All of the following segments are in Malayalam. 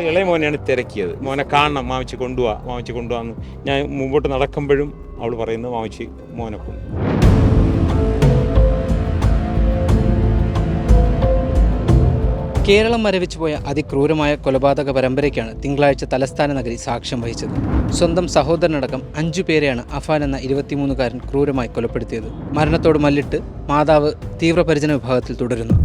ഇളയ മോനെയാണ് തിരക്കിയത്. മോനെ കാണണം മാമിച്ച് കൊണ്ടുപോവാ മാമിച്ച് കൊണ്ടുപോകാന്ന് ഞാൻ മുമ്പോട്ട് നടക്കുമ്പോഴും അവൾ പറയുന്നത് മാമിച്ച് മോനെ കൊണ്ടു. കേരളം മരവിച്ചു പോയ അതിക്രൂരമായ കൊലപാതക പരമ്പരയ്ക്കാണ് തിങ്കളാഴ്ച തലസ്ഥാന നഗരി സാക്ഷ്യം വഹിച്ചത്. സ്വന്തം സഹോദരനടക്കം അഞ്ചു പേരെയാണ് അഫാൻ എന്ന ഇരുപത്തിമൂന്നുകാരൻ ക്രൂരമായി കൊലപ്പെടുത്തിയത്. മരണത്തോട് മല്ലിട്ട് മാതാവ് തീവ്രപരിചന വിഭാഗത്തിൽ തുടരുന്നു.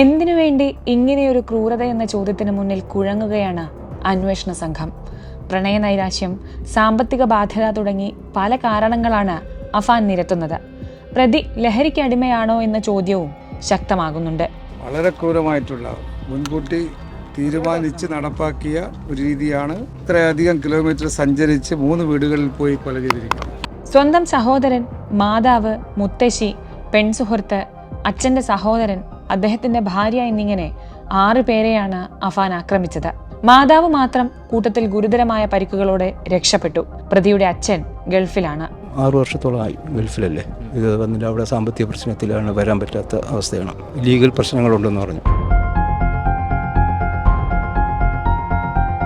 എന്തിനു വേണ്ടി ഇങ്ങനെയൊരു ക്രൂരത എന്ന ചോദ്യത്തിന് മുന്നിൽ കുഴങ്ങുകയാണ് അന്വേഷണ സംഘം? പ്രണയനൈരാശ്യം സാമ്പത്തിക ബാധ്യത തുടങ്ങി പല കാരണങ്ങളാണ് അഫാൻ നിരത്തുന്നത്. പ്രതി ലഹരിക്ക് അടിമയാണോ എന്ന ചോദ്യവും ശക്തമാകുന്നുണ്ട്. വളരെ ക്രൂരമായിട്ടുള്ള മുൻകൂട്ടി തീരുമാനിച്ച് നടപ്പാക്കിയ ഒരു രീതിയാണ് ഇത്രയധികം കിലോമീറ്റർ സഞ്ചരിച്ച് മൂന്ന് വീടുകളിൽ പോയി കൊല ചെയ്തിരിക്കുന്നത്. സ്വന്തം സഹോദരൻ മാതാവ് മുത്തശ്ശി പെൺസുഹൃത്ത് അച്ഛന്റെ സഹോദരൻ അദ്ദേഹത്തിന്റെ ഭാര്യ എന്നിങ്ങനെ ആറു പേരെയാണ് അഫാൻ ആക്രമിച്ചത്. മാതാവ് മാത്രം കൂട്ടത്തിൽ ഗുരുതരമായ പരിക്കുകളോടെ രക്ഷപ്പെട്ടു. പ്രതിയുടെ അച്ഛൻ ഗൾഫിലാണ്. ആറു വർഷത്തോളമായി ഗൾഫിലല്ലേ? ഇത് വന്നിട്ട് അവിടെ സാമ്പത്തിക പ്രശ്നത്തിലാണ് വരാൻ പറ്റാത്ത അവസ്ഥയാണ്. ലീഗൽ പ്രശ്നങ്ങളുണ്ടെന്ന് പറഞ്ഞു.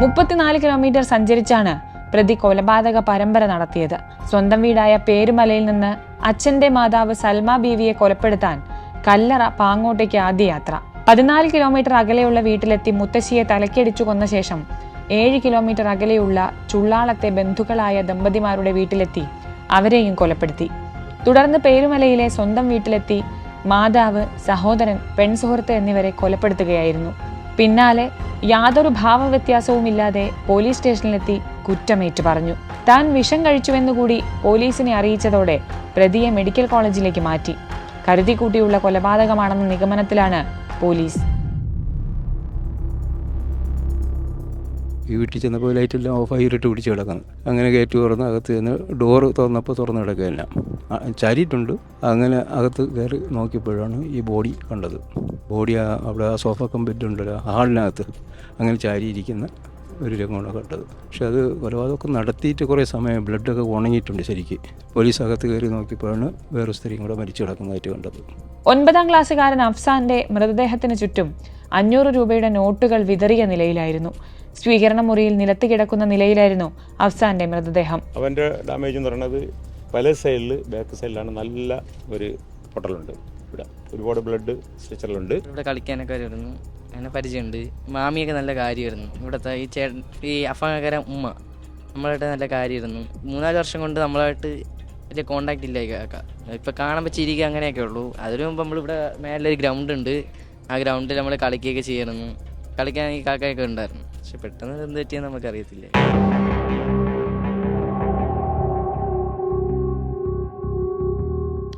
മുപ്പത്തിനാല് കിലോമീറ്റർ സഞ്ചരിച്ചാണ് പ്രതി കൊലപാതക പരമ്പര നടത്തിയത്. സ്വന്തം വീടായ പേരുമലയിൽ നിന്ന് അച്ഛന്റെ മാതാവ് സൽമ ബീവിയെ കൊലപ്പെടുത്താൻ കല്ലറ പാങ്ങോട്ടേക്ക് ആദ്യ യാത്ര. പതിനാല് കിലോമീറ്റർ അകലെയുള്ള വീട്ടിലെത്തി മുത്തശ്ശിയെ തലക്കടിച്ചു കൊന്ന ശേഷം ഏഴ് കിലോമീറ്റർ അകലെയുള്ള ചുള്ളാളത്തെ ബന്ധുക്കളായ ദമ്പതിമാരുടെ വീട്ടിലെത്തി. അവരെയും കൊലപ്പെടുത്തി. തുടർന്ന് പേരുമലയിലെ സ്വന്തം വീട്ടിലെത്തി മാതാവ് സഹോദരൻ പെൺസുഹൃത്ത് എന്നിവരെ കൊലപ്പെടുത്തുകയായിരുന്നു. പിന്നാലെ യാതൊരു ഭാവവ്യത്യാസവുമില്ലാതെ പോലീസ് സ്റ്റേഷനിലെത്തി കുറ്റമേറ്റു പറഞ്ഞു. താൻ വിഷം കഴിച്ചുവെന്നുകൂടി പോലീസിനെ അറിയിച്ചതോടെ പ്രതിയെ മെഡിക്കൽ കോളേജിലേക്ക് മാറ്റി. കരുതിക്കൂട്ടിയുള്ള കൊലപാതകമാണെന്ന നിഗമനത്തിലാണ് പോലീസ്. ഈ വീട്ടിൽ ചെന്നപ്പോൾ ലൈറ്റെല്ലാം ഓഫായി ഇരുട്ട് പിടിച്ച് കിടക്കുന്നു. അങ്ങനെ ഗേറ്റ് തുറന്ന് അകത്ത് ചെന്ന് ഡോറ് തുറന്നപ്പോൾ തുറന്ന് കിടക്കുകയല്ല. ചാരിയിട്ടുണ്ട്. അങ്ങനെ അകത്ത് കയറി നോക്കിയപ്പോഴാണ് ഈ ബോഡി കണ്ടത്. ബോഡി അവിടെ ആ സോഫ കമ്പറ്റ് ഉണ്ടല്ലോ ഹാളിനകത്ത്. അങ്ങനെ ചാരിയിരിക്കുന്ന ഒരു രംഗമാണ് കണ്ടത് പക്ഷെ അത് കൊലപാതകമൊക്കെ നടത്തിയിട്ട് കുറേ സമയം ബ്ലഡൊക്കെ ഉണങ്ങിയിട്ടുണ്ട് ശരിക്ക്. പോലീസ് അകത്ത് കയറി നോക്കിയപ്പോഴാണ് വേറെ സ്ത്രീയും കൂടെ മരിച്ചു കിടക്കുന്നതായിട്ട് കണ്ടത്. ഒൻപതാം ക്ലാസ്സുകാരൻ അഫ്സാന്റെ മൃതദേഹത്തിന് ചുറ്റും അഞ്ഞൂറ് രൂപയുടെ നോട്ടുകൾ വിതറിയ നിലയിലായിരുന്നു. സ്വീകരണ മുറിയിൽ നിലത്ത് കിടക്കുന്ന നിലയിലായിരുന്നു അഫ്സാന്റെ മൃതദേഹം. അവന്റെ ഡാമേജ് എന്ന് പറയുന്നത് പല സൈഡിൽ ബാക്ക് സൈഡിലാണ് നല്ല ഒരു പൊട്ടലുണ്ട്. ഇവിടെ ഒരുപാട് ബ്ലഡ് സ്ട്രെച്ചറിലുണ്ട് ഇവിടെ കളിക്കാനൊക്കെ വരുന്നു. അങ്ങനെ പരിചയമുണ്ട്. മാമിയൊക്കെ നല്ല കാര്യമായിരുന്നു. ഇവിടുത്തെ ഈ ചേട്ടൻ ഈ അഫാങ്കര ഉമ്മ നമ്മളായിട്ട് നല്ല കാര്യമായിരുന്നു. മൂന്നാൽ വർഷം കൊണ്ട് നമ്മളായിട്ട് വലിയ കോണ്ടാക്ട് ഇല്ല ഇപ്പം കാണുമ്പോൾ ചിരിക്കുക അങ്ങനെയൊക്കെ ഉള്ളൂ. അതിനു മുമ്പ് നമ്മളിവിടെ മേലൊരു ഗ്രൗണ്ട് ഉണ്ട്. ആ ഗ്രൗണ്ടിൽ നമ്മൾ കളിക്കുകയൊക്കെ ചെയ്യണമെന്ന് കളിക്കാൻ ഈ കാക്കയൊക്കെ ഉണ്ടായിരുന്നു. പക്ഷെ പെട്ടെന്ന് എന്ത് പറ്റിയെന്ന് നമുക്കറിയത്തില്ല.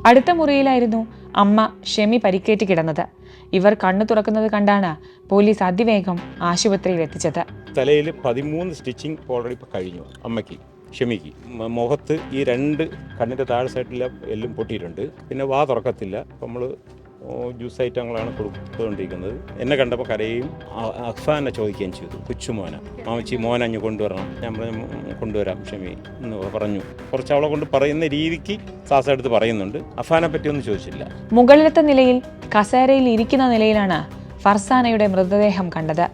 അടുത്ത മുറിയിലായിരുന്നു അമ്മ ഷെമി പരിക്കേറ്റ് കിടന്നത്. ഇവർ കണ്ണു തുറക്കുന്നത് കണ്ടാണ് പോലീസ് അതിവേഗം ആശുപത്രിയിൽ എത്തിച്ചത്. തലയിൽ പതിമൂന്ന് സ്റ്റിച്ചിങ് ഓൾറെഡി ഇപ്പോൾ കഴിഞ്ഞു അമ്മയ്ക്ക് ഷെമിക്ക്. മുഖത്ത് ഈ രണ്ട് കണ്ണിന്റെ താഴെ സൈഡിലെ എല്ലും പൊട്ടിയിട്ടുണ്ട്. പിന്നെ വാ തുറക്കത്തില്ല. നമ്മൾ ജ്യൂസ് ഐറ്റങ്ങളാണ് കൊടുത്തുകൊണ്ടിരിക്കുന്നത് എന്നെ കണ്ടപ്പോൾ കരയും അഫ്സാനെ ചോദിക്കുകയും ചെയ്തു. കൊച്ചുമോന മാമച്ചി മോന അഞ്ഞ് കൊണ്ടുവരണം. ഞാൻ പറഞ്ഞു കൊണ്ടുവരാം ക്ഷമി എന്ന് പറഞ്ഞു. കുറച്ച് അവളെ കൊണ്ട് പറയുന്ന രീതിക്ക് സാസ എടുത്ത് പറയുന്നുണ്ട് അഫാനെ പറ്റിയൊന്നും ചോദിച്ചില്ല. മുകളിലത്തെ നിലയിൽ കസേരയിൽ ഇരിക്കുന്ന നിലയിലാണ് ഫർസാനയുടെ മൃതദേഹം കണ്ടത്.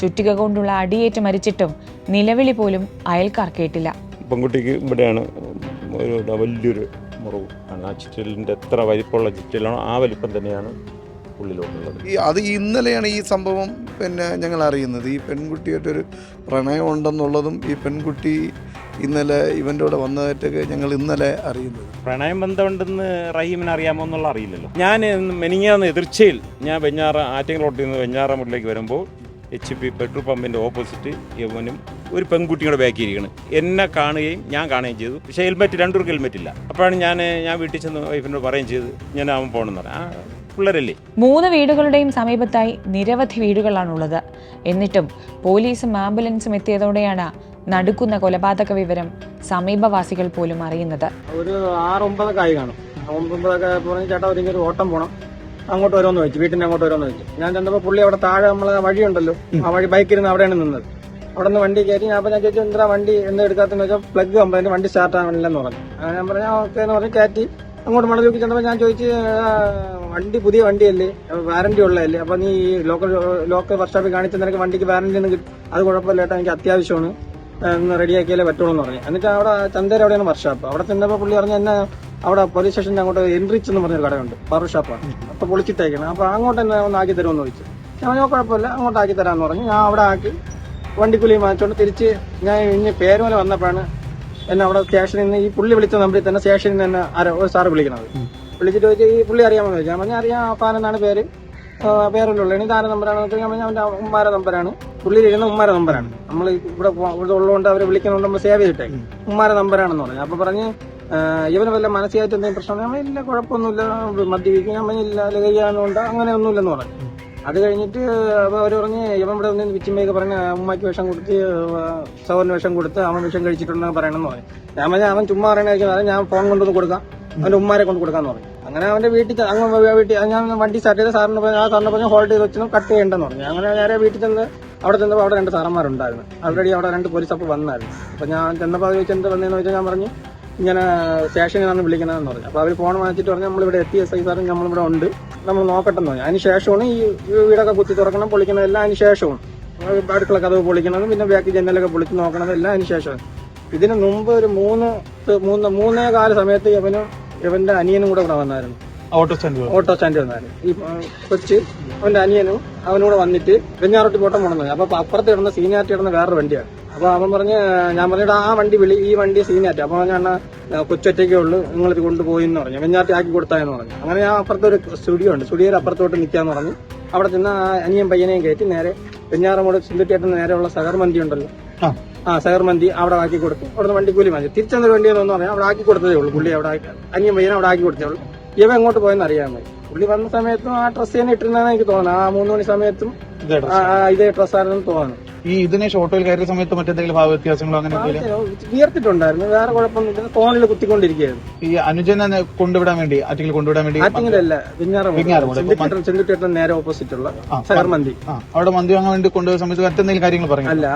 ചുറ്റിക കൊണ്ടുള്ള അടിയേറ്റ് മരിച്ചിട്ടും നിലവിളി പോലും അയൽക്കാർ കേട്ടില്ല. പെൺകുട്ടിക്ക് ഇവിടെയാണ് ഒരു വലിയൊരു മുറിവ്. ആണ് ആ ചുറ്റലിന്റെ എത്ര വലിപ്പമുള്ള ചുറ്റലാണോ ആ വലിപ്പം തന്നെയാണ് ഉള്ളിലോട്ടുള്ളത്. ഈ അത് ഇന്നലെയാണ് ഈ സംഭവം പിന്നെ ഞങ്ങൾ അറിയുന്നത്. ഈ പെൺകുട്ടിയായിട്ടൊരു പ്രണയം ഉണ്ടെന്നുള്ളതും ഈ പെൺകുട്ടി ഇന്നലെ ഇവന്റെ കൂടെ വന്നതായിട്ടൊക്കെ ഞങ്ങൾ ഇന്നലെ അറിയുന്നത്. പ്രണയം ബന്ധമുണ്ടെന്ന് റഹീമിന് അറിയാമോ എന്നുള്ള അറിയില്ലല്ലോ. ഞാൻ മെനിങ്ങാന്ന് എതിർച്ചയിൽ ഞാൻ വെഞ്ഞാറ ആറ്റിങ്ങൽ നിന്ന് വെഞ്ഞാറ മുട്ടിലേക്ക് വരുമ്പോൾ എച്ച് പി പെട്രോൾ പമ്പിന്റെ ഓപ്പോസിറ്റ് യവനും ഒരു പെൺകുട്ടിയുടെ ബാക്കി ഇരിക്കണം. എന്നെ കാണുകയും ഞാൻ കാണുകയും ചെയ്തു. പക്ഷേ ഹെൽമെറ്റ് രണ്ടുപേർക്ക് ഹെൽമെറ്റ് ഇല്ല. അപ്പോഴാണ് ഞാൻ ഞാൻ വീട്ടിൽ ചെന്ന് വൈഫിനോട് പറയുകയും ചെയ്ത്. ഞാൻ അവൻ പോകണമെന്ന് ആ പിള്ളേരല്ലേ? മൂന്ന് വീടുകളുടെയും സമീപത്തായി നിരവധി വീടുകളാണുള്ളത്. എന്നിട്ടും പോലീസും ആംബുലൻസും എത്തിയതോടെയാണ് നടുക്കുന്ന കൊലപാതക വിവരം സമീപവാസികൾ പോലും അറിയുന്നത്. ഒരു ആറ് ഒമ്പതൊക്കെ ആയി കാണും. ഒമ്പതൊക്കെ പറഞ്ഞ് ചേട്ടാ ഒരു ഒരു ഓട്ടം പോണം. അങ്ങോട്ട് വരുമെന്ന് വെച്ചു വീട്ടിന് അങ്ങോട്ട് വരുമെന്ന് വെച്ചു. ഞാൻ ചെന്നപ്പോൾ പുള്ളി അവിടെ താഴെ നമ്മളെ വഴിയുണ്ടല്ലോ ആ വഴി ബൈക്കിരുന്ന് അവിടെയാണ് നിന്നത്. അവിടെ നിന്ന് വണ്ടി കയറ്റി ഞാൻ ഞാൻ ചോദിച്ചു എന്താ വണ്ടി എന്ന് എടുക്കാത്തെന്ന് വെച്ചാൽ പ്ലഗ് കംപ്ലൈന്റ് വണ്ടി സ്റ്റാർട്ട് ആവണില്ലെന്ന് പറഞ്ഞു. അങ്ങനെ ഞാൻ പറഞ്ഞു ഓക്കെ എന്ന് പറഞ്ഞു കയറ്റി. അങ്ങോട്ട് മണലൂക്കി ചെന്നപ്പോൾ ഞാൻ ചോദിച്ചു "ആ, വണ്ടി പുതിയ വണ്ടിയല്ലേ? വാറന്റി ഉള്ളതല്ലേ? അപ്പൊ നീ ലോക്കൽ ലോക്കൽ വർക്ക്ഷോപ്പിൽ കാണിച്ച നിനക്ക് വണ്ടിക്ക് വാറന്റി ഒന്നും കിട്ടും അത് കുഴപ്പമില്ല ഏട്ടാ എനിക്ക് അത്യാവശ്യമാണ്. ഒന്ന് റെഡിയാക്കിയാലേ പറ്റുള്ളൂ എന്ന് പറഞ്ഞു. എന്നിട്ട് അവിടെ ചന്തേര അവിടെയാണ് വർക്ക്ഷോപ്പ് അവിടെ ചെന്നപ്പോൾ പുള്ളി പറഞ്ഞ എന്നെ അവിടെ പോലീസ് സ്റ്റേഷന്റെ അങ്ങോട്ട് എൻട്രിച്ച് എന്ന് പറഞ്ഞൊരു കടയുണ്ട്. ബാർബർ ഷോപ്പാണ് അപ്പൊ പൊളിച്ചിട്ടേക്കണം. അപ്പൊ അങ്ങോട്ട് തന്നെ ഒന്ന് ആക്കി തരുമെന്ന് ചോദിച്ചു. ഞാൻ പറഞ്ഞു, കുഴപ്പമില്ല അങ്ങോട്ട് ആക്കി തരാമെന്ന് പറഞ്ഞു. ഞാൻ അവിടെ ആക്കി വണ്ടിക്കൂലി വാങ്ങിച്ചോണ്ട് തിരിച്ച് ഞാൻ ഇനി പേരുമല വന്നപ്പോഴാണ് എന്നെ അവിടെ സ്റ്റേഷനിൽ നിന്ന് ഈ പുള്ളി വിളിച്ച നമ്പറിൽ തന്നെ സ്റ്റേഷനിൽ നിന്ന് തന്നെ ആരോ ഒരു സാറ് വിളിക്കണത്. വിളിച്ചിട്ട് ചോദിച്ചു ഈ പുള്ളി അറിയാമെന്ന് ചോദിച്ചു. ഞാൻ പറഞ്ഞാൽ അറിയാം ആ എന്നാണ് പേര്. പേരല്ലോ ഇനി താര നമ്പറാണ് ഞാൻ പറഞ്ഞാൽ അവന്റെ ഉമ്മാര നമ്പറാണ്. പുള്ളിയിൽ ഇരുന്ന ഉമ്മാര നമ്പറാണ്. നമ്മൾ ഇവിടെ ഇവിടെ ഉള്ളതുകൊണ്ട് അവർ വിളിക്കുന്നുണ്ട്. നമ്മൾ സേവ് ചെയ്തിട്ടേ. ഉമ്മാര നമ്പറാണെന്ന് പറഞ്ഞു. അപ്പോൾ പറഞ്ഞ് ഇവന് വല്ല മനസ്സിലായിട്ട് എന്തെങ്കിലും പ്രശ്നം ഞാൻ ഇല്ല കുഴപ്പമൊന്നുമില്ല. മദ്യപിക്കും. ഞാൻ പറഞ്ഞില്ല ഇല്ല ലഹരിയാണെന്നുണ്ട് അങ്ങനെ ഒന്നുമില്ലെന്ന് പറഞ്ഞു. അത് കഴിഞ്ഞിട്ട് അവർ പറഞ്ഞ് ഇവൻ ഇവിടെ നിന്ന് വിച്ചിമ്മയൊക്കെ പറഞ്ഞ് അമ്മയ്ക്ക് വിഷം കൊടുത്ത് സൗറിന് വിഷം കൊടുത്ത് അവൻ വിഷം കഴിച്ചിട്ടുണ്ടെന്ന് പറയണമെന്ന് പറഞ്ഞു. ഞാൻ പറഞ്ഞ അവൻ ചുമ്മാ പറയണ ഞാൻ ഫോൺ കൊണ്ടൊന്ന് കൊടുക്കാം. അവന്റെ ഉമ്മാരെ കൊണ്ട് കൊടുക്കാന്ന് പറഞ്ഞു. അങ്ങനെ അവന്റെ വീട്ടിൽ അങ്ങ് വീട്ടിൽ ഞാൻ വണ്ടി സ്റ്റാർട്ട് ചെയ്ത സാറിന് പറഞ്ഞു ആ സാറിന് പറഞ്ഞ് ഹോൾഡ് ചെയ്ത് വെച്ചു കട്ട് ചെയ്യണ്ടെന്ന് പറഞ്ഞു. അങ്ങനെ നേരെ വീട്ടിൽ ചെന്ന് അവിടെ ചെന്നപ്പോൾ അവിടെ രണ്ട് സാറന്മാരുണ്ടായിരുന്നു. ആൾറെഡി അവിടെ രണ്ട് പോലീസ് അപ്പോൾ വന്നായിരുന്നു. അപ്പൊ ഞാൻ ചെന്നപ്പോൾ അത് ചോദിച്ചെന്ത് വന്നതെന്ന് വെച്ചാൽ ഞാൻ പറഞ്ഞു ഇങ്ങനെ സ്റ്റേഷനിൽ നിന്നാണ് വിളിക്കണമെന്ന് പറഞ്ഞു. അപ്പോൾ അവർ ഫോൺ വാങ്ങിച്ചിട്ട് പറഞ്ഞു നമ്മളിവിടെ എത്തി എസ് ഐ സാറും നമ്മളിവിടെ ഉണ്ട്. നമ്മൾ നോക്കട്ടെന്ന് പറഞ്ഞു. അതിന് ശേഷമാണ് ഈ വീടൊക്കെ കുത്തി തുറക്കണം പൊളിക്കണതെല്ലാം അതിന് ശേഷമാണ് അടുക്കള കഥവ് പൊളിക്കണതും പിന്നെ ബാക്കി ജനലൊക്കെ പൊളിച്ച് നോക്കണതും എല്ലാം അതിന് ശേഷമാണ് ഇതിന് മുമ്പ് ഒരു മൂന്ന് മൂന്ന് മൂന്നേ കാല സമയത്ത് ഇവനും ഇവന്റെ അനിയനും കൂടെ ഇവിടെ വന്നായിരുന്നു. ഓട്ടോ സ്റ്റാൻഡ് ഓട്ടോ സ്റ്റാൻഡ് വന്നായിരുന്നു. ഈ കൊച്ചി കൊച്ച് അവന്റെ അനിയനും അവനൂടെ വന്നിട്ട് വെഞ്ഞാറോട്ട് പോട്ടം പോണെന്ന് അപ്പൊ അപ്പുറത്ത് കിടന്ന സീനിയാർട്ടി കിടന്ന വേറൊരു വണ്ടിയാണ്. അപ്പൊ അവൻ പറഞ്ഞ് ഞാൻ പറഞ്ഞിട്ട് ആ വണ്ടി വിളി ഈ വണ്ടി സീനാറ്റ് അപ്പൊ ഞാൻ കൊച്ചൊറ്റയ്ക്കേ ഉള്ളൂ നിങ്ങൾ ഇത് കൊണ്ടുപോയി എന്ന് പറഞ്ഞു. വെഞ്ഞാറ്റി ആക്കി കൊടുത്താന്ന് പറഞ്ഞു. അങ്ങനെ ഞാൻ അപ്പുറത്തൊരു സ്റ്റുഡിയോ ഉണ്ട്. സ്റ്റുഡിയോ അപ്പുറത്തോട്ട് നിൽക്കാന്ന് പറഞ്ഞു. അവിടെ ചെന്ന് ആ അനിയൻ പയ്യനെയും കയറ്റി നേരെ വെഞ്ഞാറമൂട് സിന്ധിറ്റേട്ടിന് നേരെയുള്ള സഹർമന്തി ഉണ്ടല്ലോ. ആ. സഹർമന്തി അവിടെ ആക്കി കൊടുത്തു. അവിടുന്ന് വണ്ടി കൂലി വാങ്ങി തിരിച്ചെന്ന വണ്ടി എന്ന് പറഞ്ഞാൽ അവിടെ ആക്കി കൊടുത്തതേ ഉള്ളൂ. പുള്ളി അവിടെ അനിയൻ പയ്യനെ അവിടെ ആക്കി കൊടുത്തേ ഉള്ളൂ. ഇവ എങ്ങോട്ട് പോയെന്ന് അറിയാൻ മതി പുള്ളി വന്ന സമയത്തും ആ ഡ്രസ്സ് തന്നെ ഇട്ടിരുന്നാണ് എനിക്ക് തോന്നുന്നത് ആ മൂന്ന് മണി സമയത്തും ഇതേ ഡ്രസ്സാണെന്ന് തോന്നുന്നു. ഈ ഇതിനെ ഷോട്ടോയിൽ കയറിയ സമയത്ത് മറ്റെന്തെങ്കിലും ഭാവ വ്യത്യാസങ്ങളോ അങ്ങനെ എന്തെങ്കിലും വിയർത്തിട്ടുണ്ടായിരുന്നു വേറെ കുഴപ്പമൊന്നുമില്ല ഫോണിൽ കുത്തിക്കൊണ്ടിരിക്കുകയായിരുന്നു. ഈ അനുജനെ കൊണ്ടുവിടാൻ വേണ്ടി ആറ്റിങ്ങിൽ കൊണ്ടുവിടാൻ വേണ്ടി ആറ്റിങ്ങിലല്ല വെഞ്ഞാറമൂട്. വിഞ്ഞാറമൂട് ചെന്തുട്ടേട്ടൻ നേരെ ഓപ്പോസിറ്റ് ഉള്ള മന്തി സഹർമന്തി അവിടെ മന്തി വാങ്ങാൻ വേണ്ടി കൊണ്ടുപോയ സമയത്ത് മറ്റെന്തെങ്കിലും കാര്യങ്ങൾ പറഞ്ഞു? അല്ല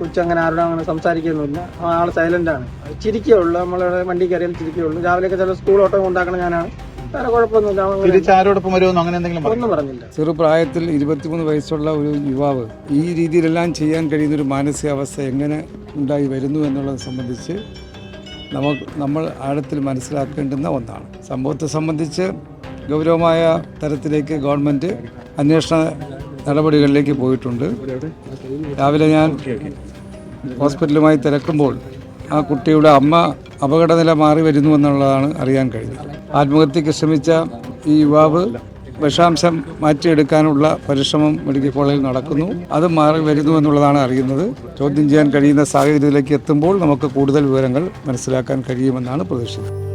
കൊച്ചു അങ്ങനെ ആരോടും അങ്ങനെ സംസാരിക്കുന്നില്ല ആൾ സൈലന്റ് ആണ്. ചിരിക്കേ നമ്മളെ വണ്ടി കയറിയാൽ ചിരിക്കേ ഉള്ളൂ. രാവിലെയൊക്കെ ചില സ്കൂൾ ഓട്ടോ ഉണ്ടാക്കണ ഞാനാണ്. വേറെ കുഴപ്പമൊന്നുമില്ല. അവൻ തിരിച്ച് ആരോടൊപ്പം വരുമെന്നോ അങ്ങനെ എന്തെങ്കിലും പറഞ്ഞു? ഒന്നും പറഞ്ഞില്ല ചെറുപ്രായത്തിൽ ഇരുപത്തിമൂന്ന് വയസ്സുള്ള ഒരു യുവാവ് ഈ രീതിയിലെല്ലാം ചെയ്യാൻ കഴിയുന്ന ഒരു മാനസികാവസ്ഥ എങ്ങനെ ഉണ്ടായി വരുന്നു എന്നുള്ളത് സംബന്ധിച്ച് നമുക്ക് നമ്മൾ ആഴത്തിൽ മനസ്സിലാക്കേണ്ടുന്ന ഒന്നാണ്. സംഭവത്തെ സംബന്ധിച്ച് ഗൗരവമായ തരത്തിലേക്ക് ഗവൺമെന്റ് അന്വേഷണ നടപടികളിലേക്ക് പോയിട്ടുണ്ട്. രാവിലെ ഞാൻ ഹോസ്പിറ്റലുമായി തിരക്കുമ്പോൾ ആ കുട്ടിയുടെ അമ്മ അപകടനില മാറി വരുന്നു എന്നുള്ളതാണ് അറിയാൻ കഴിഞ്ഞത്. ആത്മഹത്യക്ക് ശ്രമിച്ച ഈ യുവാവ് വിഷാംശം മാറ്റിയെടുക്കാനുള്ള പരിശ്രമം മെഡിക്കൽ കോളേജിൽ നടക്കുന്നു. അത് മാറി വരുന്നു എന്നുള്ളതാണ് അറിയുന്നത്. ചോദ്യം ചെയ്യാൻ കഴിയുന്ന സാഹചര്യത്തിലേക്ക് എത്തുമ്പോൾ നമുക്ക് കൂടുതൽ വിവരങ്ങൾ മനസ്സിലാക്കാൻ കഴിയുമെന്നാണ് പ്രതീക്ഷിക്കുന്നത്.